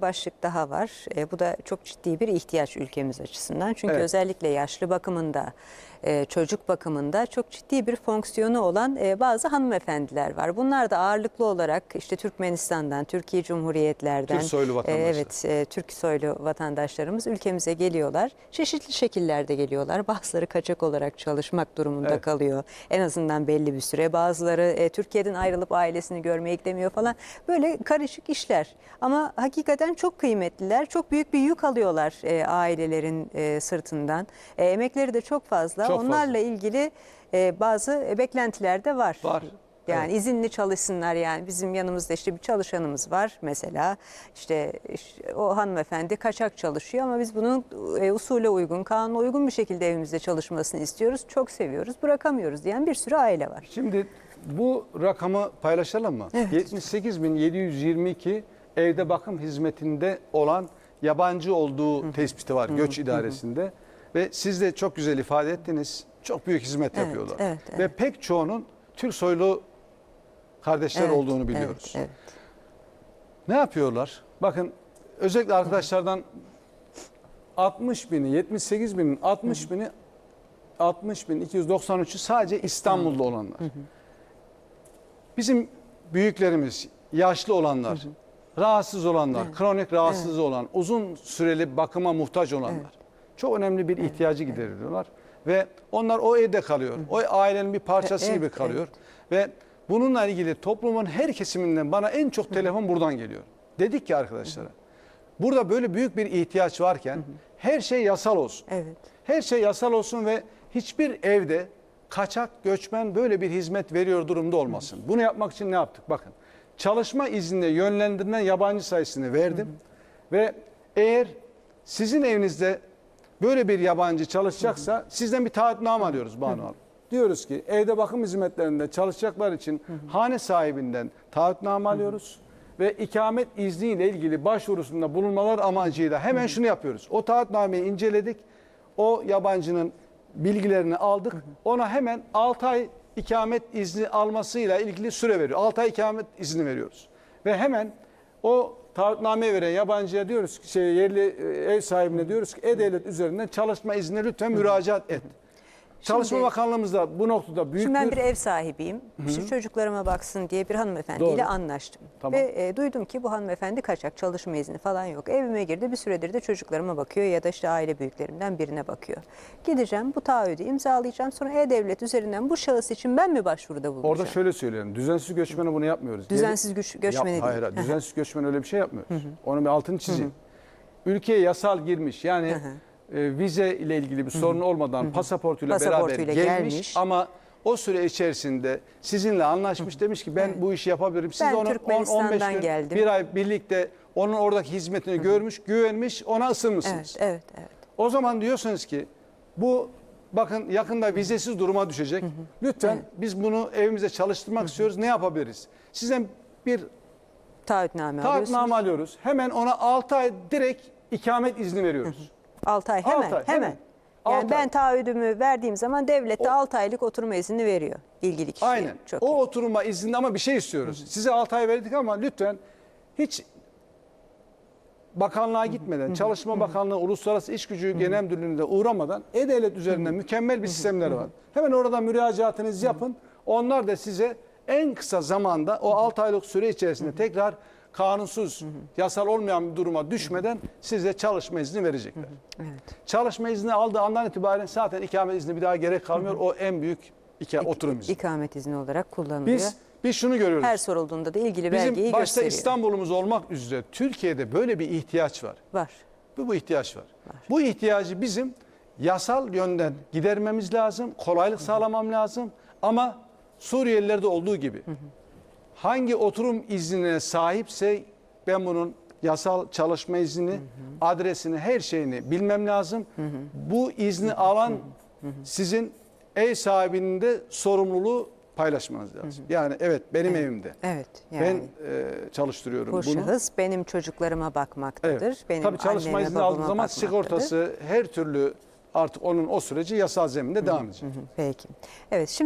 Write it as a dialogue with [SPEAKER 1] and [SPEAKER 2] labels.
[SPEAKER 1] başlık daha var. E, bu da çok ciddi bir ihtiyaç ülkemiz açısından. Çünkü
[SPEAKER 2] Evet.
[SPEAKER 1] özellikle yaşlı bakımında, e, çocuk bakımında çok ciddi bir fonksiyonu olan e, bazı hanımefendiler var. Bunlar da ağırlıklı olarak işte Türkmenistan'dan, Türkiye Cumhuriyetlerden,
[SPEAKER 2] Türk soylu
[SPEAKER 1] e,
[SPEAKER 2] vatandaşlar.
[SPEAKER 1] evet, e, Türk soylu vatandaşlarımız ülkemize geliyorlar. Çeşitli şekillerde geliyorlar. Bazıları kaçak olarak çalışmak durumunda
[SPEAKER 2] Evet.
[SPEAKER 1] kalıyor. En azından belli bir süre. Bazıları e, Türkiye'den ayrılıp ailesini görmeye gidemiyor falan. Böyle karışık işler. Ama hakikaten çok kıymetliler. Çok büyük bir yük alıyorlar e, ailelerin e, sırtından. E, emekleri de çok fazla.
[SPEAKER 2] Çok fazla.
[SPEAKER 1] Onlarla ilgili e, bazı e, beklentiler de var.
[SPEAKER 2] Var.
[SPEAKER 1] Yani
[SPEAKER 2] Evet.
[SPEAKER 1] izinli çalışsınlar yani bizim yanımızda işte bir çalışanımız var mesela işte, işte o hanımefendi kaçak çalışıyor ama biz bunun e, usule uygun kanuna uygun bir şekilde evimizde çalışmasını istiyoruz çok seviyoruz bırakamıyoruz diyen bir sürü aile var.
[SPEAKER 2] Şimdi bu rakamı paylaşalım mı? 78.722 evde bakım hizmetinde olan yabancı olduğu tespiti var göç idaresinde. Ve siz de çok güzel ifade ettiniz. Çok büyük hizmet
[SPEAKER 1] Evet,
[SPEAKER 2] yapıyorlar.
[SPEAKER 1] evet,
[SPEAKER 2] Ve
[SPEAKER 1] evet.
[SPEAKER 2] pek çoğunun Türk soylu kardeşler
[SPEAKER 1] Evet,
[SPEAKER 2] olduğunu
[SPEAKER 1] evet,
[SPEAKER 2] biliyoruz.
[SPEAKER 1] Evet,
[SPEAKER 2] Ne yapıyorlar? Bakın özellikle arkadaşlardan 60 bini, 78 binin 60 bini 60 bin 293'ü sadece İstanbul'da olanlar. Bizim büyüklerimiz, yaşlı olanlar, rahatsız olanlar, kronik rahatsızlığı olan, uzun süreli bakıma muhtaç olanlar. Çok önemli bir ihtiyacı gideriyorlar ve onlar o evde kalıyor. O ailenin bir parçası
[SPEAKER 1] Evet,
[SPEAKER 2] gibi
[SPEAKER 1] evet.
[SPEAKER 2] kalıyor ve bununla ilgili toplumun her kesiminden bana en çok telefon buradan geliyor. Dedik ki arkadaşlara. Burada böyle büyük bir ihtiyaç varken her şey yasal olsun.
[SPEAKER 1] evet.
[SPEAKER 2] Her şey yasal olsun ve hiçbir evde kaçak göçmen böyle bir hizmet veriyor durumda olmasın. Bunu yapmak için ne yaptık? Bakın çalışma iznine yönlendirilen yabancı sayısını verdim. Ve eğer sizin evinizde böyle bir yabancı çalışacaksa sizden bir taahhütname alıyoruz Banu Hanım. Diyoruz ki evde bakım hizmetlerinde çalışacaklar için hane sahibinden taahhütname alıyoruz. Ve ikamet izniyle ilgili başvurusunda bulunmalar amacıyla hemen şunu yapıyoruz. O taahhütnameyi inceledik. O yabancının bilgilerini aldık. Ona hemen 6 ay ikamet izni almasıyla ilgili süre veriyor. 6 ay ikamet izni veriyoruz. Ve hemen o taahhütname veren yabancıya diyoruz ki şey, yerli e, ev sahibine diyoruz ki E-Devlet üzerinden çalışma iznine lütfen müracaat et. Çalışma
[SPEAKER 1] Şimdi-
[SPEAKER 2] Bakanlığımız da bu noktada büyük
[SPEAKER 1] Şimdi ben
[SPEAKER 2] bir
[SPEAKER 1] bir ev sahibiyim. İşte çocuklarıma baksın diye bir hanımefendiyle
[SPEAKER 2] Doğru.
[SPEAKER 1] anlaştım.
[SPEAKER 2] Tamam.
[SPEAKER 1] Ve e, duydum ki bu hanımefendi kaçak çalışma izni falan yok. Evime girdi bir süredir de çocuklarıma bakıyor ya da işte aile büyüklerimden birine bakıyor. Gideceğim bu taahhüdü imzalayacağım sonra E-Devlet üzerinden bu şahıs için ben mi başvuruda bulunacağım?
[SPEAKER 2] Orada şöyle söyleyelim. Düzensiz göçmene bunu yapmıyoruz.
[SPEAKER 1] Düzensiz güç- göçmene
[SPEAKER 2] Yap-
[SPEAKER 1] değil.
[SPEAKER 2] Hayır, hayır.
[SPEAKER 1] Hı.
[SPEAKER 2] düzensiz göçmen öyle bir şey yapmıyoruz. Onun bir altını çizeyim. Ülkeye yasal girmiş. Yani e, vize ile ilgili bir sorun olmadan pasaportuyla,
[SPEAKER 1] Pasaportuyla
[SPEAKER 2] beraber gelmiş,
[SPEAKER 1] gelmiş.
[SPEAKER 2] ama o süre içerisinde sizinle anlaşmış demiş ki ben bu işi yapabilirim. Siz
[SPEAKER 1] Ben
[SPEAKER 2] onu 10
[SPEAKER 1] Türkmenistan'dan
[SPEAKER 2] 15 gün,
[SPEAKER 1] geldim.
[SPEAKER 2] bir ay birlikte onun oradaki hizmetini görmüş, güvenmiş, ona ısınmışsınız.
[SPEAKER 1] Evet, evet, evet.
[SPEAKER 2] O zaman diyorsunuz ki bu bakın yakında vizesiz duruma düşecek. Lütfen biz bunu evimize çalıştırmak istiyoruz. Ne yapabiliriz? Sizden bir
[SPEAKER 1] Taahhütname alıyorsunuz.
[SPEAKER 2] taahhütname alıyoruz. Hemen ona 6 ay direkt ikamet izni veriyoruz.
[SPEAKER 1] 6 ay hemen,
[SPEAKER 2] Altı ay,
[SPEAKER 1] hemen.
[SPEAKER 2] hemen.
[SPEAKER 1] Yani
[SPEAKER 2] Altı
[SPEAKER 1] ben
[SPEAKER 2] ay.
[SPEAKER 1] taahhüdümü verdiğim zaman devlet de 6 aylık oturma izni veriyor ilgili kişiye.
[SPEAKER 2] Aynen.
[SPEAKER 1] Çok
[SPEAKER 2] o
[SPEAKER 1] iyi.
[SPEAKER 2] oturuma izninde ama bir şey istiyoruz. Size 6 ay verdik ama lütfen hiç bakanlığa gitmeden, Çalışma Bakanlığı, Uluslararası İş Gücü Genel Müdürlüğü'ne uğramadan E-Devlet üzerinden mükemmel bir sistemleri var. Hemen orada müracaatınızı yapın. Onlar da size en kısa zamanda o 6 aylık süre içerisinde tekrar kanunsuz, yasal olmayan bir duruma düşmeden size çalışma izni verecekler.
[SPEAKER 1] Evet.
[SPEAKER 2] Çalışma izni aldığı andan itibaren zaten ikamet izni bir daha gerek kalmıyor. O en büyük ika, oturum izni.
[SPEAKER 1] İkamet izni olarak kullanılıyor.
[SPEAKER 2] Biz biz şunu görüyoruz.
[SPEAKER 1] Her sorulduğunda da ilgili belgeyi
[SPEAKER 2] Bizim başta
[SPEAKER 1] gösteriyor.
[SPEAKER 2] İstanbul'umuz olmak üzere Türkiye'de böyle bir ihtiyaç var.
[SPEAKER 1] Var.
[SPEAKER 2] Bu, bu ihtiyaç var. Bu ihtiyacı bizim yasal yönden gidermemiz lazım, kolaylık sağlamam lazım. Ama Suriyelilerde olduğu gibi hangi oturum iznine sahipse ben bunun yasal çalışma iznini, adresini, her şeyini bilmem lazım. Bu izni alan sizin ev sahibinin de sorumluluğu paylaşmanız lazım. Yani evet benim evimde.
[SPEAKER 1] Evet. Yani
[SPEAKER 2] Ben e, çalıştırıyorum
[SPEAKER 1] bu
[SPEAKER 2] bunu.
[SPEAKER 1] şahıs benim çocuklarıma bakmaktadır.
[SPEAKER 2] Evet.
[SPEAKER 1] Benim
[SPEAKER 2] Tabii çalışma izni aldığı
[SPEAKER 1] babama
[SPEAKER 2] zaman sigortası her türlü artık onun o süreci yasal zeminde devam edecek.
[SPEAKER 1] Peki. Evet şimdi